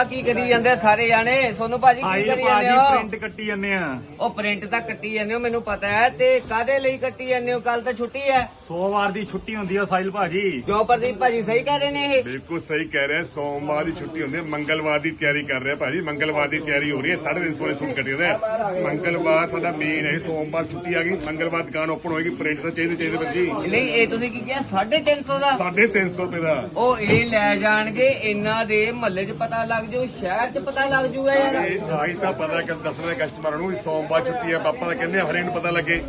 ਆ ਕੀ ਕਰੀ ਜਾਂਦੇ ਆ? ਸਾਰੇ ਜਾਣੇ। ਸੋਨੂੰ ਭਾਜੀ ਕੀ ਆਈ ਕਰੀ ਭਾਜੀ ਜਾਂਦੇ ਹੋ? ਪ੍ਰਿੰਟ ਕੱਟੀ ਜਾਂਦੇ ਆ। ਉਹ ਪ੍ਰਿੰਟ ਤਾਂ ਕੱਟੀ ਜਾਂਦੇ ਹੋ ਮੈਨੂੰ ਪਤਾ ਹੈ। ਤੇ ਕਾਦੇ ਲਈ ਕੱਟੀ ਜਾਂਦੇ ਹੋ? ਕੱਲ ਤਾਂ ਛੁੱਟੀ ਹੈ। ਸੋਮਵਾਰ ਦੀ ਛੁੱਟੀ ਹੁੰਦੀ ਆ ਸਾਹਿਲ ਭਾਜੀ। ਕਿਉਂ ਪ੍ਰਦੀਪ ਭਾਜੀ ਸਹੀ ਕਹਿ ਰਹੇ ਨੇ ਇਹ? ਬਿਲਕੁਲ ਸਹੀ ਕਹਿ ਰਹੇ ਸੋਮਵਾਰ ਦੀ ਛੁੱਟੀ ਹੁੰਦੀ ਹੈ ਮੰਗਲਵਾਰ ਦੀ ਤਿਆਰੀ ਕਰ ਰਹੇ ਆ ਭਾਜੀ। ਮੰਗਲਵਾਰ ਦੀ ਤਿਆਰੀ ਹੋ ਰਹੀ ਹੈ। 350 ਵਾਲੇ ਸੂਟ ਕੱਟੇ ਹੋਏ ਆ। ਮੰਗਲਵਾਰ ਸਾਡਾ ਮੇਨ ਹੈ। ਸੋਮਵਾਰ ਛੁੱਟੀ ਆ ਗਈ। ਮੰਗਲਵਾਰ ਦੁਕਾਨ ਓਪਨ ਹੋਏਗੀ। ਪ੍ਰਿੰਟ ਤਾਂ ਚਾਹੀਦੇ ਚਾਹੀਦੇ ਬੱਜੀ ਨਹੀਂ ਇਹ ਤੁਸੀਂ ਕੀ ਕਿਹਾ? 350 ਦਾ? 350 ਰੁਪਏ ਦਾ। ਉਹ ਇਹ ਲੈ ਜਾਣਗੇ। ਇਹਨਾਂ ਦੇ ਮਹੱਲੇ 'ਚ ਪਤਾ ਲੱਗ ਜਾਊ ਸ਼ਹਿਰ 'ਚ ਪਤਾ ਲੱਗ ਜਾਊਗਾ ਯਾਰ। ਆਈ ਤਾਂ ਪਤਾ ਕਿ ਦੱਸਣਾ ਕਸਟਮਰਾਂ ਨੂੰ ਵੀ ਸੋਮਵਾਰ ਛੁੱਟੀ ਹੈ ਪਾਪਾ ਤਾਂ ਕਹਿੰਦੇ ਹਰੇ ਨੂੰ ਪਤਾ ਲੱਗੇ।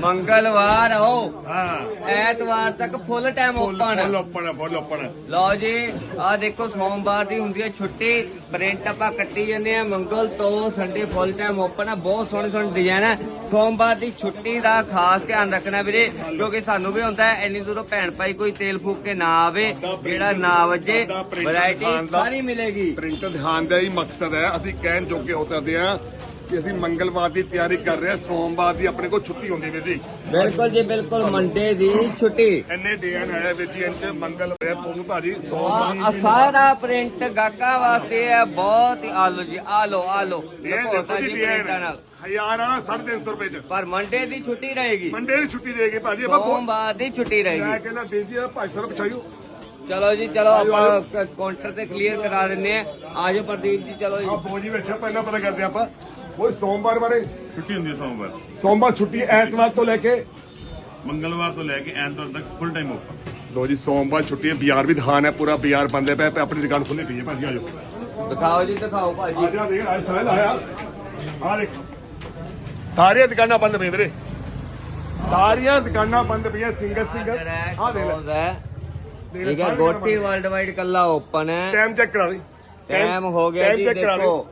ਮੰਗਲਵਾਰ ਆਓ। ਹਾਂ। ਐਤਵਾਰ ਤੱਕ full time full open open full open ਲਓ ਜੀ ਆ ਦੇਖੋ ਸੋਮਵਾਰ ਦੀ ਹੁੰਦੀ ਹੈ ਛੁੱਟੀ। ਪ੍ਰਿੰਟ ਆਪਾਂ ਕੱਟੀ ਜਾਂਦੇ ਆ ਮੰਗਲ ਤੋਂ ਸੰਡੇ ਫੁੱਲ ਟਾਈਮ ਓਪਨ ਆ। ਬਹੁਤ ਸੋਹਣੇ ਸੋਹਣੇ ਡਿਜ਼ਾਈਨ ਹੈ ਸੋਮਵਾਰ ਦੀ ਛੁੱਟੀ ਦਾ ਖਾਸ ਧਿਆਨ ਰੱਖਣਾ ਵੀਰੇ ਕਿਉਂਕਿ ਸਾਨੂੰ ਵੀ ਹੁੰਦਾ ਹੈ ਇੰਨੀ ਦੂਰੋਂ ਭੈਣ ਭਾਈ ਕੋਈ ਤੇਲ ਫੂਕ ਕੇ ਨਾ ਆਵੇ ਜਿਹੜਾ ਨਾ ਵੱਜੇ ਵੈਰਾਈਟੀ ਦਾ- ਸਾਰੀ ਮਿਲੇਗੀ। ਪ੍ਰਿੰਟ ਦਿਖਾਉਣ ਦਾ ਹੀ ਮਕਸਦ ਹੈ। ਅਸੀਂ ਕਹਿਣ ਜੋਗੇ ਹੋ ਸਕਦੇ ਹਾਂ ਕਿ ਅਸੀਂ ਮੰਗਲਵਾਰ ਦੀ ਤਿਆਰੀ ਕਰ ਰਹੇ ਹਾਂ। ਸੋਮਵਾਰ ਦੀ ਆਪਣੇ ਕੋਲ ਛੁੱਟੀ ਹੁੰਦੀ ਵੀ ਜੀ। ਬਿਲਕੁਲ ਜੀ ਬਿਲਕੁਲ ਮੰਡੇ ਦੀ ਛੁੱਟੀ। ਇੰਨੇ ਦਿਨ ਹੈ ਵਿੱਚ ਹੀ ਇੰਚ ਮੰਗਲ ਹੋਇਆ ਸੋਨੂੰ ਭਾਜੀ ਆ ਸੋਮਵਾਰ ਆ ਸਾਰਾ ਪ੍ਰਿੰਟ ਗਾਗਾ ਵਾਸਤੇ ਹੈ ਬਹੁਤ ਹੀ ਆਲੋ ਜੀ ਆਲੋ ਆਲੋ। ਇਹ ਦੇਖੋ ਜੀ ਪ੍ਰਿੰਟਾਂ ਨਾਲ। ਹਜ਼ਾਰ ਆ 350 ਰੁਪਏ ਚ। ਪਰ ਮੰਡੇ ਦੀ ਛੁੱਟੀ ਰਹੇਗੀ। ਮੰਡੇ ਦੀ ਛੁੱਟੀ ਦੇਗੇ ਭਾਜੀ ਆਪਾਂ ਬਹੁਤ- ਸੋਮਵਾਰ ਦੀ ਛੁੱਟੀ ਮੈਂ ਰਹੇਗੀ ਕਹਿੰਦਾ ਬੇਜੀ ਆ ਭਾਈ ਸਾਹਿਬ ਪਛਾਈਓ। ਚਲੋ ਜੀ ਚਲੋ ਆਪਾਂ ਕਾਊਂਟਰ ਤੇ ਕਲੀਅਰ ਕਰਾ ਦਿੰਨੇ ਆ ਆਜੋ ਪ੍ਰਦੀਪ ਜੀ ਚਲੋ ਜੀ। ਆ ਬੋਜੀ ਬੈਠਾ ਪਹਿਲਾਂ ਪਤਾ ਕਰਦੇ ਆਪਾਂ। ਉਹ ਸੋਮਵਾਰ ਬਾਰੇ? ਛੁੱਟੀ ਹੁੰਦੀ ਹੈ ਸੋਮਵਾਰ। ਸੋਮਵਾਰ ਛੁੱਟੀ ਐਤਵਾਰ ਤੋਂ ਲੈ ਕੇ? ਮੰਗਲਵਾਰ ਤੋਂ ਲੈ ਕੇ ਐਤਵਾਰ ਤੱਕ ਫੁੱਲ ਟਾਈਮ ਓਪਨ ਲੋ ਜੀ ਸੋਮਵਾਰ ਛੁੱਟੀ ਹੈ ਬਾਜ਼ਾਰ ਵੀ ਦਿਖਾਣ ਹੈ ਪੂਰਾ ਬਾਜ਼ਾਰ ਬੰਦੇ ਪਏ ਤੇ ਆਪਣੀ ਦੁਕਾਨ ਖੁੱਲੀ ਪਈ ਹੈ ਭਾਜੀ ਆਜੋ। ਦਿਖਾਓ ਜੀ ਦਿਖਾਓ ਭਾਜੀ। ਆਜਾ ਦੇਖ ਆਜ ਸਾਲ ਆਇਆ। ਆ ਦੇਖ। ਸਾਰੀਆਂ ਦੁਕਾਨਾਂ ਬੰਦ ਪਈਆਂ ਵੀਰੇ। ਸਾਰੀਆਂ ਦੁਕਾਨਾਂ ਬੰਦ ਪਈਆਂ ਸਿੰਗਲ ਸਿੰਗਲ ਆ ਦੇਖ ਲੈ। ਹੈ। ਦੇਖ ਲੈ, ਠੀਕ ਹੈ ਸਾਰੀਆਂ ਗੋਟੀ ਵਰਲਡ ਵਾਈਡ ਕੱਲਾ ਓਪਨ ਹੈ। ਟਾਈਮ ਚੈੱਕ ਕਰਾ ਲਈ। ਟਾਈਮ ਹੋ ਗਿਆ ਜੀ ਚੈੱਕ ਕਰਾ ਲਈ। ਦੇਖੋ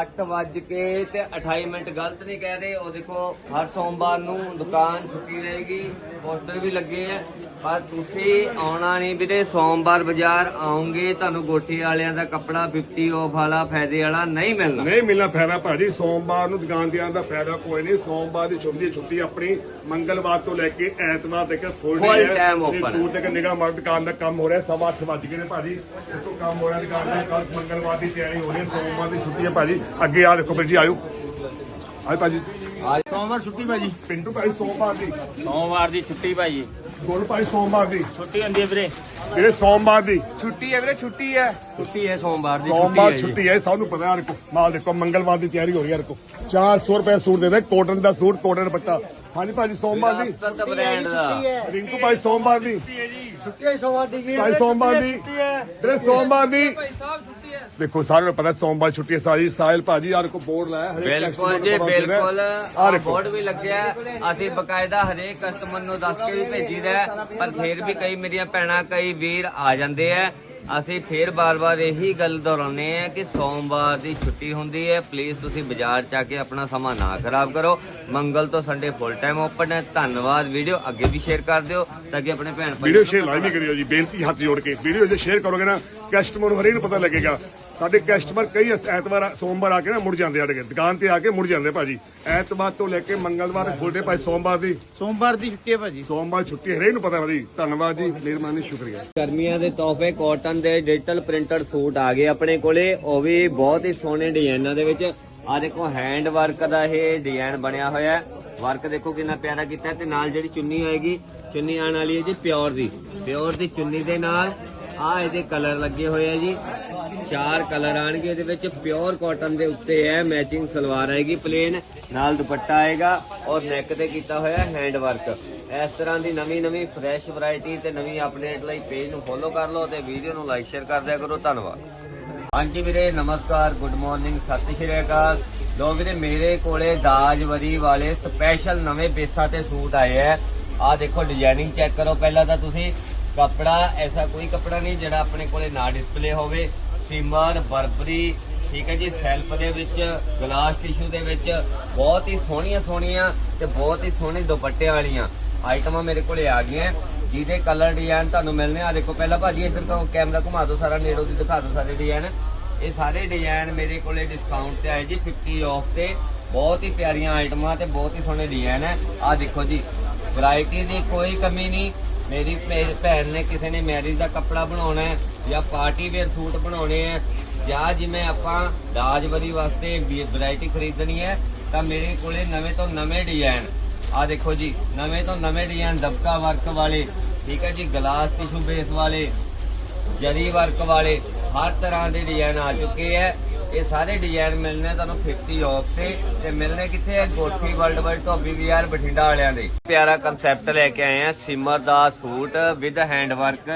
8 ਵੱਜ ਕੇ ਤੇ 28 ਮਿੰਟ ਗਲਤ ਨਹੀਂ ਕਹਿ ਰਹੇ। ਉਹ ਦੇਖੋ ਹਰ ਸੋਮਵਾਰ ਨੂੰ ਦੁਕਾਨ ਛੁੱਟੀ ਰਹੇਗੀ। ਪੋਸਟਰ ਵੀ ਲੱਗੇ ਆ। ਪਰ ਤੁਸੀਂ ਆਉਣਾ ਨਹੀਂ ਵੀਰੇ ਸੋਮਵਾਰ ਬਾਜ਼ਾਰ ਆਉਂਗੇ ਤੁਹਾਨੂੰ ਗੋਠੀ ਵਾਲਿਆਂ ਦਾ ਕੱਪੜਾ 50 ਆਫ ਵਾਲਾ ਫਾਇਦੇ ਵਾਲਾ ਨਹੀਂ ਮਿਲਣਾ। ਨਹੀਂ ਮਿਲਣਾ ਫਾਇਦਾ ਭਾਜੀ ਸੋਮਵਾਰ ਨੂੰ ਦੁਕਾਨ ਤੇ ਆਉਣ ਦਾ ਫਾਇਦਾ ਕੋਈ ਨਹੀਂ। ਸੋਮਵਾਰ ਦੀ ਛੁੱਟੀ ਛੁੱਟੀ ਆਪਣੀ ਮੰਗਲਵਾਰ ਤੋਂ ਲੈ ਕੇ ਐਤਵਾਰ ਤੱਕ ਫੁੱਲ Full time open ਹੈ। ਦੂਰ ਤੱਕ ਨਿਗਾਹ ਮਾਰ ਦੁਕਾਨ ਦਾ ਕੰਮ ਹੋ ਰਿਹਾ ਸਵਾ ਅੱਠ ਵੱਜ ਗਏ ਨੇ ਭਾਜੀ। ਇੱਥੋਂ ਕੰਮ ਹੋ ਰਿਹਾ ਦੁਕਾਨ ਦਾ ਕੱਲ ਮੰਗਲਵਾਰ ਦੀ ਤਿਆਰੀ ਹੋ ਰਹੀ ਹੈ ਸੋਮਵਾਰ ਦੀ ਛੁੱਟੀ ਹੈ ਭਾਜੀ। ਅੱਗੇ ਆ ਦੇਖੋ ਵੀਰ ਜੀ ਆਇਓ। ਆਏ ਭਾਜੀ। ਸੋਮਵਾਰ ਛੁੱਟੀ ਭਾਜੀ। ਪਿੰਟੂ ਭਾਈ ਸੋਮਵਾਰ ਦੀ। ਸੋਮਵਾਰ ਦੀ ਛੁੱਟੀ ਭਾਜੀ। ਗੋਲ ਭਾਈ ਸੋਮਵਾਰ ਦੀ। ਛੁੱਟੀ ਹੁੰਦੀ ਹੈ ਵੀਰੇ। ਇਹ ਸੋਮਵਾਰ ਦੀ। ਛੁੱਟੀ ਹੈ ਵੀਰੇ ਛੁੱਟੀ ਹੈ। ਛੁੱਟੀ ਹੈ ਸੋਮਵਾਰ ਦੀ ਸੋਮਵਾਰ ਛੁੱਟੀ ਹੈ ਸਭ ਨੂੰ ਪਤਾ ਹੈ ਦੇਖੋ ਮਾਲ ਦੇਖੋ ਮੰਗਲਵਾਰ ਦੀ ਤਿਆਰੀ ਹੋ ਰਹੀ ਹੈ ਦੇਖੋ 400 ਰੁਪਏ ਸੂਟ ਦੇ ਦੇ ਕੋਟਨ ਦਾ ਸੂਟ ਕੋਟਨ ਪੱਟਾ ਹਾਂਜੀ ਭਾਜੀ ਸੋਮਵਾਰ ਦੀ। ਰਿੰਕੂ ਭਾਈ ਸੋਮਵਾਰ ਦੀ। ਛੁੱਟੀ ਸੋਮਵਾਰ ਦੀ। ਭਾਈ ਸੋਮਵਾਰ ਦੀ। ਵੀਰੇ ਸੋਮਵਾਰ ਦੀ। ਦੇਖੋ ਸਾਰਿਆਂ ਨੂੰ ਪਤਾ ਸੋਮਵਾਰ ਛੁੱਟੀ ਹੈ ਸਾਰੀ। ਸਾਹਿਲ ਭਾਜੀ ਯਾਰ ਕੋ ਬੋਰਡ ਲਾਇਆ ਹਰੇਕ ਬਿਲਕੁਲ ਜੀ ਬਿਲਕੁਲ। ਆ ਬੋਰਡ ਵੀ ਲੱਗਿਆ। ਅਸੀਂ ਬਕਾਇਦਾ ਹਰੇਕ ਕਸਟਮਰ ਨੂੰ ਦੱਸ ਕੇ ਵੀ ਭੇਜੀਦਾ। ਪਰ ਫਿਰ ਵੀ ਕਈ ਮੇਰੀਆਂ ਭੈਣਾਂ ਕਈ ਵੀਰ ਆ ਜਾਂਦੇ ਆ। ਅਸੀਂ ਫਿਰ ਬਾਰ-ਬਾਰ ਇਹੀ ਗੱਲ ਦੁਹਰਾਉਂਦੇ ਆ ਕਿ ਸੋਮਵਾਰ ਦੀ ਛੁੱਟੀ ਹੁੰਦੀ ਹੈ। ਪਲੀਜ਼ ਤੁਸੀਂ ਬਾਜ਼ਾਰ ਚ ਆ ਕੇ ਆਪਣਾ ਸਮਾਂ ਨਾ ਖਰਾਬ ਕਰੋ। ਮੰਗਲ ਤੋਂ ਸੰਡੇ ਫੁੱਲ ਟਾਈਮ ਓਪਨ ਹੈ। ਧੰਨਵਾਦ। ਵੀਡੀਓ ਅੱਗੇ ਵੀ ਸ਼ੇਅਰ ਕਰ ਦਿਓ ਤਾਂ ਕਿ ਆਪਣੇ ਭੈਣ ਭਾਈ ਵੀਡੀਓ ਸ਼ੇਅਰ ਲਾਈਵ ਹੀ ਕਰਿਓ ਜੀ। ਬੇਨਤੀ ਹੱਥ ਜੋੜ ਕੇ। ਵੀਡੀਓ ਜੇ ਸ਼ੇਅਰ ਕਰੋਗੇ ਨਾ ਕਸਟਮਰ ਨੂੰ ਹਰੇਕ ਨੂੰ ਪਤਾ ਲੱਗੇਗਾ। ਸਾਡੇ ਕਸਟਮਰ ਕਈ ਐਤਵਾਰ ਸੋਮਵਾਰ ਆ ਕੇ ਨਾ ਮੁੜ ਜਾਂਦੇ ਆ ਦੁਕਾਨ ਤੇ ਆ ਕੇ ਮੁੜ ਜਾਂਦੇ ਭਾਜੀ। ਐਤਵਾਰ ਤੋਂ ਲੈ ਕੇ ਮੰਗਲਵਾਰ ਖੋਲਦੇ ਭਾਈ ਸੋਮਵਾਰ ਦੀ। ਸੋਮਵਾਰ ਦੀ ਛੁੱਟੀ ਹੈ ਭਾਜੀ। ਸੋਮਵਾਰ ਛੁੱਟੀ ਹਰੇਕ ਨੂੰ ਪਤਾ ਭਾਜੀ। ਧੰਨਵਾਦ ਜੀ। ਮਿਹਰਬਾਨੀ ਸ਼ੁਕਰੀਆ। ਗਰਮੀਆਂ ਦੇ ਤੋਹਫੇ ਕਾਟਨ ਦੇ ਡਿਜੀਟਲ ਪ੍ਰਿੰਟਡ ਸੂਟ ਆ ਗਏ ਆਪਣੇ ਕੋਲੇ। ਉਹ ਵੀ ਬਹੁਤ ਹੀ ਸੋਹਣੇ ਡਿਜ਼ਾਈਨਾਂ ਦੇ ਵਿੱਚ। ਆ ਦੇਖੋ ਹੈਂਡ ਵਰਕ ਦਾ ਇਹ ਡਿਜ਼ਾਈਨ ਬਣਿਆ ਹੋਇਆ ਹੈ। ਵਰਕ ਦੇਖੋ ਕਿੰਨਾ ਪਿਆਰਾ ਕੀਤਾ ਹੈ ਤੇ ਨਾਲ ਜਿਹੜੀ ਚੁੰਨੀ ਆਏਗੀ, ਚੁੰਨੀ ਆਣ ਵਾਲੀ ਹੈ ਜੀ ਪਿਓਰ ਦੀ। ਪਿਓਰ ਦੀ ਚੁੰਨੀ ਦੇ ਨਾਲ ਆ ਇਹਦੇ ਕਲਰ ਲੱਗੇ ਹੋਏ ਆ ਜੀ। ਚਾਰ ਕਲਰ ਆਣਗੇ ਇਹਦੇ ਵਿੱਚ ਪਿਓਰ ਕਾਟਨ ਦੇ ਉੱਤੇ ਹੈ ਮੈਚਿੰਗ ਸਲਵਾਰ ਆਏਗੀ ਪਲੇਨ ਨਾਲ ਦੁਪੱਟਾ ਆਏਗਾ ਔਰ ਨੈਕ ਤੇ ਕੀਤਾ ਹੋਇਆ ਹੈਂਡ ਵਰਕ ਇਸ ਤਰ੍ਹਾਂ ਦੀ ਨਵੀਂ ਨਵੀਂ ਫਰੈਸ਼ ਵੈਰਾਈਟੀ ਤੇ ਨਵੀਂ ਅਪਡੇਟ ਲਈ ਪੇਜ ਨੂੰ ਫੋਲੋ ਕਰ ਲਓ ਤੇ ਵੀਡੀਓ ਨੂੰ ਲਾਈਕ ਸ਼ੇਅਰ ਕਰ ਦਿਆ ਕਰੋ। ਧੰਨਵਾਦ। ਹਾਂਜੀ ਵੀਰੇ, ਨਮਸਕਾਰ, ਗੁੱਡ ਮਾਰਨਿੰਗ, ਸਤਿ ਸ਼੍ਰੀ ਅਕਾਲ। ਲੋ ਵੀਰੇ, ਮੇਰੇ ਕੋਲੇ ਦਾਜ ਵਰੀ ਵਾਲੇ ਸਪੈਸ਼ਲ ਨਵੇਂ ਬੇਸਾਂ ਤੇ ਸੂਟ ਆਏ ਆ ਆ ਦੇਖੋ ਡਿਜ਼ਾਈਨਿੰਗ ਚੈੱਕ ਕਰੋ ਪਹਿਲਾਂ ਤਾਂ ਤੁਸੀਂ। ਕਪੜਾ, ਐਸਾ ਕੋਈ ਕਪੜਾ ਨਹੀਂ ਜਿਹੜਾ ਆਪਣੇ ਕੋਲੇ ਨਾ ਡਿਸਪਲੇ ਹੋਵੇ। ਸਿਮਰ, ਬਰਬਰੀ, ਠੀਕ ਹੈ ਜੀ ਸੈਲਫ ਦੇ ਵਿੱਚ ਗਲਾਸ ਟਿਸ਼ੂ ਦੇ ਵਿੱਚ। ਬਹੁਤ ਹੀ ਸੋਹਣੀਆਂ ਸੋਹਣੀਆਂ ਤੇ ਬਹੁਤ ਹੀ ਸੋਹਣੇ ਦੁਪੱਟੇ ਵਾਲੀਆਂ ਆਈਟਮਾਂ ਮੇਰੇ ਕੋਲੇ ਆ ਗਈਆਂ। ਜਿਹਦੇ ਕਲਰ ਡਿਜ਼ਾਈਨ ਤੁਹਾਨੂੰ ਮਿਲਨੇ ਆ। ਦੇਖੋ, ਪਹਿਲਾਂ ਭਾਜੀ ਇੱਧਰ ਤੋਂ ਕੈਮਰਾ ਘੁਮਾ ਦਿਓ, ਸਾਰਾ ਨੇੜੋ ਦੀ ਦਿਖਾ ਦਿਓ ਸਾਰੇ ਡਿਜ਼ਾਈਨ ਇਹ ਸਾਰੇ ਡਿਜ਼ਾਈਨ ਮੇਰੇ ਕੋਲੇ ਡਿਸਕਾਊਂਟ ਤੇ ਆਏ ਜੀ 50 ਆਫ ਤੇ। ਬਹੁਤ ਹੀ ਪਿਆਰੀਆਂ ਆਈਟਮਾਂ ਤੇ ਬਹੁਤ ਹੀ ਸੋਹਣੇ ਡਿਜ਼ਾਈਨ ਹੈ ਆ ਦੇਖੋ ਜੀ ਵੈਰਾਈਟੀ ਦੀ ਕੋਈ ਕਮੀ ਨਹੀਂ। ਮੇਰੀ ਭੈ- ਭੈਣ ਨੇ ਕਿਸੇ ਨੇ ਮੈਰਿਜ ਦਾ ਕੱਪੜਾ ਬਣਾਉਣਾ ਹੈ ਜਾਂ ਪਾਰਟੀ ਵੇਅਰ ਸੂਟ ਬਣਾਉਣੇ ਹੈ ਜਾਂ ਜਿਵੇਂ ਆਪਾਂ ਰਾਜਵਰੀ ਵਾਸਤੇ ਵੈਰਾਈਟੀ ਖਰੀਦਣੀ ਹੈ, ਤਾਂ ਮੇਰੇ ਕੋਲੇ ਨਵੇਂ ਤੋਂ ਨਵੇਂ ਡਿਜ਼ਾਈਨ ਆ ਦੇਖੋ ਜੀ, ਨਵੇਂ ਤੋਂ ਨਵੇਂ ਡਿਜ਼ਾਈਨ ਦਬਕਾ ਵਰਕ ਵਾਲੇ, ਠੀਕ ਹੈ ਜੀ ਗਲਾਸ ਟਿਸ਼ੂ ਬੇਸ ਵਾਲੇ, ਜਰੀ ਵਰਕ ਵਾਲੇ ਹਰ ਤਰ੍ਹਾਂ ਦੇ ਡਿਜ਼ਾਈਨ ਆ ਚੁੱਕੇ ਹੈ ਇਹ ਸਾਰੇ ਡਿਜ਼ਾਈਨ ਮਿਲਣੇ ਤੁਹਾਨੂੰ 50 ਆਫ ਤੇ ਤੇ ਮਿਲਣੇ ਕਿੱਥੇ ਹੈ ਗੋਠੀ ਵਰਲਡ ਵਾਈਡ ਧੋਬੀ ਬਾਜ਼ਾਰ ਬਠਿੰਡਾ ਵਾਲਿਆਂ ਦੇ। ਪਿਆਰਾ ਕਨਸੈਪਟ ਲੈ ਕੇ ਆਏ ਆ ਸਿਮਰ ਦਾ ਸੂਟ ਵਿਦ ਹੈਂਡ ਵਰਕ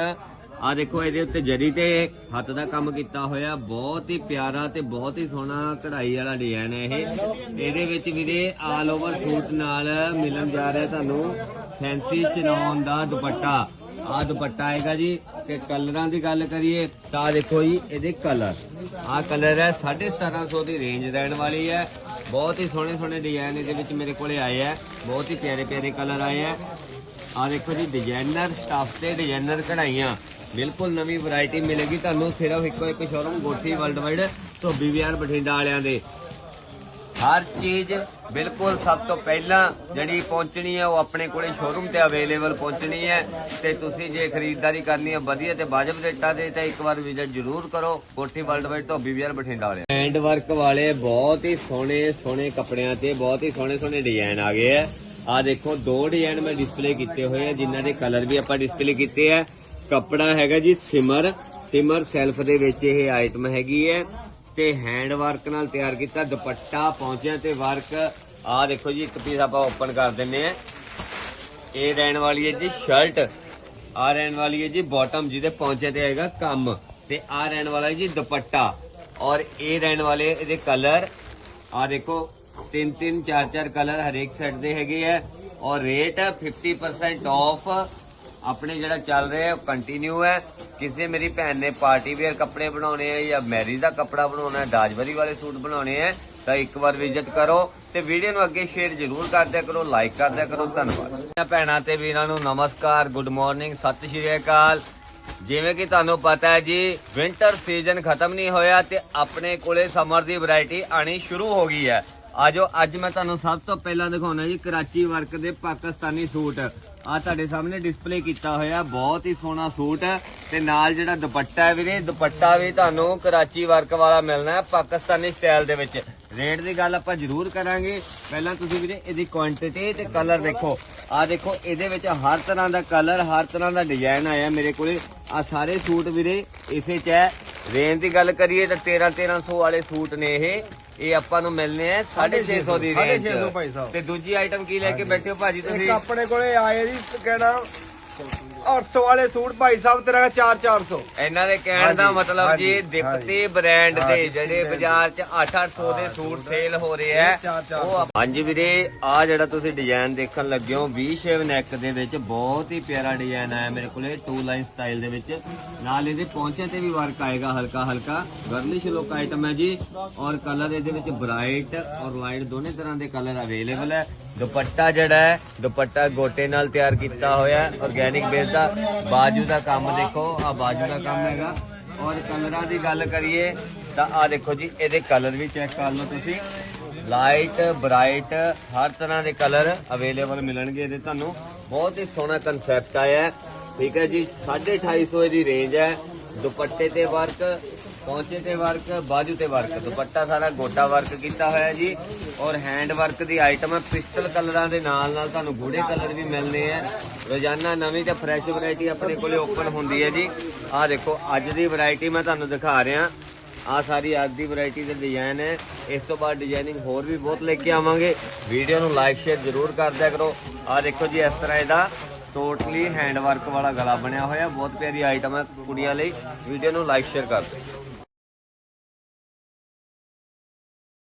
ਆ ਦੇਖੋ, ਇਹਦੇ ਉੱਤੇ ਜਰੀ ਤੇ ਹੱਥ ਦਾ ਕੰਮ ਕੀਤਾ ਹੋਇਆ। ਬਹੁਤ ਹੀ ਪਿਆਰਾ ਤੇ ਬਹੁਤ ਹੀ ਸੋਹਣਾ ਕਢਾਈ ਵਾਲਾ ਡਿਜ਼ਾਈਨ ਹੈ ਇਹ। ਇਹਦੇ ਵਿੱਚ ਵੀਰੇ ਆਲ ਓਵਰ ਸੂਟ ਨਾਲ ਮਿਲਣ ਜਾ ਰਿਹਾ ਤੁਹਾਨੂੰ। ਫੈਂਸੀ ਚਨੌਨ ਦਾ ਦੁਪੱਟਾ। ਆ ਦੁਪੱਟਾ ਆਏਗਾ ਜੀ। ਤੇ ਕਲਰਾਂ ਦੀ ਗੱਲ ਕਰੀਏ ਤਾਂ ਦੇਖੋ ਜੀ, ਇਹਦੇ ਕਲਰ। ਆਹ ਕਲਰ ਹੈ 1750 ਦੀ ਰੇਂਜ ਰਹਿਣ ਵਾਲੀ ਹੈ। ਬਹੁਤ ਹੀ ਸੋਹਣੇ ਸੋਹਣੇ ਡਿਜ਼ਾਈਨ ਇਹਦੇ ਵਿੱਚ ਮੇਰੇ ਕੋਲੇ ਆਏ ਆ ਬਹੁਤ ਹੀ ਪਿਆਰੇ ਪਿਆਰੇ ਕਲਰ ਆਏ ਆ ਆ ਦੇਖੋ ਜੀ ਡਿਜ਼ਾਈਨਰ ਸਟਾਫ ਤੇ ਡਿਜ਼ਾਈਨਰ ਕਢਾਈਆਂ। ਬਿਲਕੁਲ ਨਵੀਂ ਵੈਰਾਈਟੀ ਮਿਲੇਗੀ ਤੁਹਾਨੂੰ। ਸਿਰਫ ਇੱਕੋ ਇੱਕ ਸ਼ੋਰੂਮ ਗੋਠੀ ਵਰਲਡ ਵਾਈਡ ਧੋਬੀ ਵਿਆਰ ਬਠਿੰਡਾ ਵਾਲਿਆਂ ਦੇ। ਹਰ ਚੀਜ਼ ਬਿਲਕੁਲ ਸਭ ਤੋਂ ਪਹਿਲਾਂ ਜਿਹੜੀ ਪਹੁੰਚਣੀ ਹੈ ਉਹ ਆਪਣੇ ਕੋਲੇ ਸ਼ੋਰੂਮ ਤੇ ਅਵੇਲੇਬਲ ਪਹੁੰਚਣੀ ਹੈ ਤੇ ਤੁਸੀਂ ਜੇ ਖਰੀਦਦਾਰੀ ਕਰਨੀ ਹੈ ਵਧੀਆ ਤੇ ਵਾਜਬ ਰੇਟਾਂ ਦੇ ਤਾਂ ਇੱਕ ਵਾਰ ਵਿਜ਼ਿਟ ਜ਼ਰੂਰ ਕਰੋ, ਕੋਠੀ ਵਰਲਡ ਵਾਈਡ ਧੋਬੀ ਵੀਰ ਬਠਿੰਡਾ ਵਾਲੇ ਹੈਂਡ ਵਰਕ ਵਾਲੇ ਬਹੁਤ ਹੀ ਸੋਹਣੇ ਸੋਹਣੇ ਕੱਪੜਿਆਂ ਤੇ ਬਹੁਤ ਹੀ ਸੋਹਣੇ ਸੋਹਣੇ ਡਿਜ਼ਾਈਨ ਆ ਗਏ ਆ। ਆ ਦੇਖੋ, ਦੋ ਡਿਜ਼ਾਈਨ ਮੈਂ ਡਿਸਪਲੇ ਕੀਤੇ ਹੋਏ ਆ, ਜਿਨ੍ਹਾਂ ਦੇ ਕਲਰ ਵੀ ਆਪਾਂ ਡਿਸਪਲੇ ਕੀਤੇ ਆ। ਕੱਪੜਾ ਹੈਗਾ ਜੀ ਸਿਮਰ ਸਿਮਰ ਸੈਲਫ ਦੇ ਵਿੱਚ ਇਹ ਆਈਟਮ ਹੈਗੀ ਹੈ। ਤੇ ਹੈਂਡ ਵਰਕ ਨਾਲ ਤਿਆਰ ਕੀਤਾ, ਦੁਪੱਟਾ ਪਹੁੰਚਿਆ ਤੇ ਵਰਕ ਆ ਦੇਖੋ ਜੀ, ਇੱਕ ਪੀਸ ਆਪਾਂ ਓਪਨ ਕਰ ਦਿੰਨੇ ਆ ਇਹ ਰਹਿਣ ਵਾਲੀ ਹੈ ਜੀ ਸ਼ਰਟ ਆ ਰਹਿਣ ਵਾਲੀ ਹੈ ਜੀ ਬਾਟਮ ਜਿਹਦੇ ਪਹੁੰਚੇ ਤੇ ਆਏਗਾ ਕੰਮ ਤੇ ਆ ਰਹਿਣ ਵਾਲਾ ਜੀ ਦੁਪੱਟਾ ਔਰ ਇਹ ਰਹਿਣ ਵਾਲੇ ਇਹਦੇ ਕਲਰ ਆ ਦੇਖੋ, ਤਿੰਨ ਤਿੰਨ, ਚਾਰ ਚਾਰ ਕਲਰ ਹਰੇਕ ਸੈੱਟ ਦੇ ਹੈਗੇ ਆ ਔਰ ਰੇਟ 50% ਆਫ ਆਪਣੇ ਜਿਹੜਾ ਚੱਲ ਰਿਹਾ ਹੈ ਉਹ ਕੰਟੀਨਿਊ ਹੈ। ਕਿਸੇ ਮੇਰੀ ਭੈਣ ਨੇ ਪਾਰਟੀ ਵੇਅਰ ਕੱਪੜੇ ਬਣਾਉਣੇ ਆ ਜਾਂ ਮੈਰਿਜ ਦਾ ਕੱਪੜਾ ਬਣਾਉਣਾ ਹੈ ਡਾਜਵਰੀ ਵਾਲੇ ਸੂਟ ਬਣਾਉਣੇ ਆ, ਤਾਂ ਇੱਕ ਵਾਰ ਵਿਜ਼ਿਟ ਕਰੋ ਤੇ ਵੀਡੀਓ ਨੂੰ ਅੱਗੇ ਸ਼ੇਅਰ ਜ਼ਰੂਰ ਕਰ ਕਰੋ ਲਾਈਕ ਕਰ ਕਰੋ, ਧੰਨਵਾਦ। ਭੈਣਾਂ ਤੇ ਵੀਰਾਂ ਨੂੰ ਨਮਸਕਾਰ ਗੁੱਡ ਮਾਰਨਿੰਗ ਸਤਿ ਸ਼੍ਰੀ ਅਕਾਲ। ਜਿਵੇਂ ਕਿ ਤੁਹਾਨੂੰ ਪਤਾ ਹੈ ਜੀ ਵਿంటర్ ਸੀਜ਼ਨ ਖਤਮ ਨਹੀਂ ਹੋਇਆ ਤੇ ਆਪਣੇ ਕੋਲੇ ਸਮਰ ਦੀ ਵੈਰਾਈਟੀ ਆਣੀ ਸ਼ੁਰੂ ਹੋ ਗਈ ਹੈ। ਆਜੋ ਅੱਜ ਮੈਂ ਤੁਹਾਨੂੰ ਸਭ ਤੋਂ ਪਹਿਲਾਂ ਦਿਖਾਉਣਾ ਜੀ, ਕਰਾਚੀ ਵਰਕ ਦੇ ਪਾਕਿਸਤਾਨੀ ਸੂਟ। ਆ ਤੁਹਾਡੇ ਸਾਹਮਣੇ ਡਿਸਪਲੇ ਕੀਤਾ ਹੋਇਆ, ਬਹੁਤ ਹੀ ਸੋਹਣਾ ਸੂਟ ਹੈ ਤੇ ਨਾਲ ਜਿਹੜਾ ਦੁਪੱਟਾ ਹੈ ਵੀਰੇ, ਦੁਪੱਟਾ ਵੀ ਤੁਹਾਨੂੰ ਕਰਾਚੀ ਵਰਕ ਵਾਲਾ ਮਿਲਣਾ ਹੈ, ਪਾਕਿਸਤਾਨੀ ਸਟਾਈਲ ਦੇ ਵਿੱਚ। ਰੇਟ ਦੀ ਗੱਲ ਆਪਾਂ ਜ਼ਰੂਰ ਕਰਾਂਗੇ। ਪਹਿਲਾਂ ਤੁਸੀਂ ਵੀਰੇ ਇਹਦੀ ਕੁਆਂਟੀਟੀ ਤੇ ਕਲਰ ਦੇਖੋ। ਆ ਦੇਖੋ, ਇਹਦੇ ਵਿੱਚ ਹਰ ਤਰ੍ਹਾਂ ਦਾ ਕਲਰ ਹਰ ਤਰ੍ਹਾਂ ਦਾ ਡਿਜ਼ਾਈਨ ਆਇਆ ਮੇਰੇ ਕੋਲੇ। ਆ ਸਾਰੇ ਸੂਟ ਵੀਰੇ ਇਸੇ ਚ ਹੈ। ਰੇਂਜ ਦੀ ਗੱਲ ਕਰੀਏ ਤਾਂ 13 1300 ਵਾਲੇ ਸੂਟ ਨੇ ਇਹ। ਇਹ ਆਪਾਂ ਨੂੰ ਮਿਲਨੇ ਆ 650 ਦੀ ਰੇਂਜ 650 ਭਾਈ ਸਾਹਿਬ। ਤੇ ਦੂਜੀ ਆਈਟਮ ਕੀ ਲੈ ਕੇ ਬੈਠੇ ਹੋ ਭਾਜੀ ਤੁਸੀਂ? ਇੱਕ ਆਪਣੇ ਕੋਲੇ ਆਏ ਜੀ ਕਹਿਣਾ 800 ਵਾਲੇ ਸੂਟ ਭਾਈ ਸਾਹਿਬ ਤੇਰਾ 4 400 ਇਹਨਾਂ ਦੇ ਕਹਿਣ ਦਾ ਮਤਲਬ ਜੀ ਦਿਪਤੀ। ਬ੍ਰਾਂਡ ਦੇ ਜਿਹੜੇ। ਬਾਜ਼ਾਰ 'ਚ 8-800 ਦੇ ਸੂਟ ਸੇਲ ਹੋ। ਰਹੇ ਚਾਰ ਉਹ ਹਾਂਜੀ ਵੀਰੇ ਆ ਜਿਹੜਾ ਤੁਸੀਂ ਡਿਜ਼ਾਈਨ ਦੇਖਣ ਲੱਗੇ ਹੋ ਵੀ ਸ਼ੇਵ ਨੈਕ ਦੇ ਵਿੱਚ ਬਹੁਤ ਹੀ ਪਿਆਰਾ ਡਿਜ਼ਾਈਨ ਆਇਆ ਮੇਰੇ ਕੋਲੇ ਟੂ ਲਾਈਨ ਸਟਾਈਲ ਦੇ ਵਿੱਚ। ਨਾਲ ਇਹਦੇ ਪੌਂਚੇ ਤੇ ਵੀ ਵਰਕ ਆਏਗਾ ਹਲਕਾ ਹਲਕਾ। ਗਰਲਿਸ਼ ਲੁੱਕ ਆਈਟਮ ਹੈ ਜੀ। ਔਰ ਕਲਰ ਇਹਦੇ ਵਿੱਚ ਬ੍ਰਾਈਟ ਔਰ ਲਾਈਟ ਦੋਨੇ ਤਰ੍ਹਾਂ ਦੇ ਕਲਰ ਅਵੇਲੇਬਲ ਹੈ। ਦੁਪੱਟਾ ਜਿਹੜਾ ਹੈ, ਦੁਪੱਟਾ ਗੋਟੇ ਨਾਲ ਤਿਆਰ ਕੀਤਾ ਹੋਇਆ ਹੈ ਆਰਗੈਨਿਕ ਬੇਸ ਦਾ। ਬਾਜੂ ਦਾ ਕੰਮ ਦੇਖੋ, ਆ ਬਾਜੂ ਦਾ ਕੰਮ ਹੈਗਾ। ਔਰ ਕਲਰਾਂ ਦੀ ਗੱਲ ਕਰੀਏ ਤਾਂ ਆ ਦੇਖੋ ਜੀ, ਇਹਦੇ ਕਲਰ ਵੀ ਚੈੱਕ ਕਰ ਲਓ ਤੁਸੀਂ। ਲਾਈਟ ਬ੍ਰਾਈਟ ਹਰ ਤਰ੍ਹਾਂ ਦੇ ਕਲਰ ਅਵੇਲੇਬਲ ਮਿਲਣਗੇ ਇਹਦੇ ਤੁਹਾਨੂੰ। ਬਹੁਤ ਹੀ ਸੋਹਣਾ ਕਨਸੈਪਟ ਆਇਆ ਠੀਕ ਹੈ ਜੀ 250 ਦੀ ਰੇਂਜ ਹੈ। ਦੁਪੱਟੇ ਤੇ ਵਰਕ ਪਹੁੰਚੇ ਤੇ ਵਰਕ, ਬਾਜੂ ਤੇ ਵਰਕ, ਦੁਪੱਟਾ ਸਾਰਾ ਗੋਟਾ ਵਰਕ ਕੀਤਾ ਹੋਇਆ ਜੀ। ਔਰ ਹੈਂਡ ਵਰਕ ਦੀ ਆਈਟਮ ਹੈ ਪਿਸਟਲ ਕਲਰਾਂ ਦੇ ਨਾਲ ਨਾਲ ਤੁਹਾਨੂੰ ਗੂੜੇ ਕਲਰ ਵੀ ਮਿਲਨੇ ਆ। ਰੋਜ਼ਾਨਾ ਨਵੀਂ ਤੇ ਫਰੈਸ਼ ਵੈਰਾਈਟੀ ਆਪਣੇ ਕੋਲੇ ਓਪਨ ਹੁੰਦੀ ਹੈ ਜੀ। ਆਹ ਦੇਖੋ, ਅੱਜ ਦੀ ਵੈਰਾਈਟੀ ਮੈਂ ਤੁਹਾਨੂੰ ਦਿਖਾ ਰਿਹਾ। ਆ ਸਾਰੀ ਅੱਜ ਦੀ ਵੈਰਾਈਟੀ ਦੇ ਡਿਜ਼ਾਈਨ ਹੈ। ਇਸ ਤੋਂ ਬਾਅਦ ਡਿਜ਼ਾਈਨਿੰਗ ਹੋਰ ਵੀ ਬਹੁਤ ਲੈ ਕੇ ਆਵਾਂਗੇ। ਵੀਡੀਓ ਨੂੰ ਲਾਈਕ ਸ਼ੇਅਰ ਜ਼ਰੂਰ ਕਰ ਦਿਆ ਕਰੋ। ਆ ਦੇਖੋ ਜੀ, ਇਸ ਤਰ੍ਹਾਂ ਇਹਦਾ ਟੋਟਲੀ ਹੈਂਡ ਵਰਕ ਵਾਲਾ ਗਲਾ ਬਣਿਆ ਹੋਇਆ। ਬਹੁਤ ਪਿਆਰੀ ਆਈਟਮ ਹੈ ਕੁੜੀਆਂ ਲਈ। ਵੀਡੀਓ ਨੂੰ ਲਾਈਕ ਸ਼ੇਅਰ ਕਰ ਦਿਓ।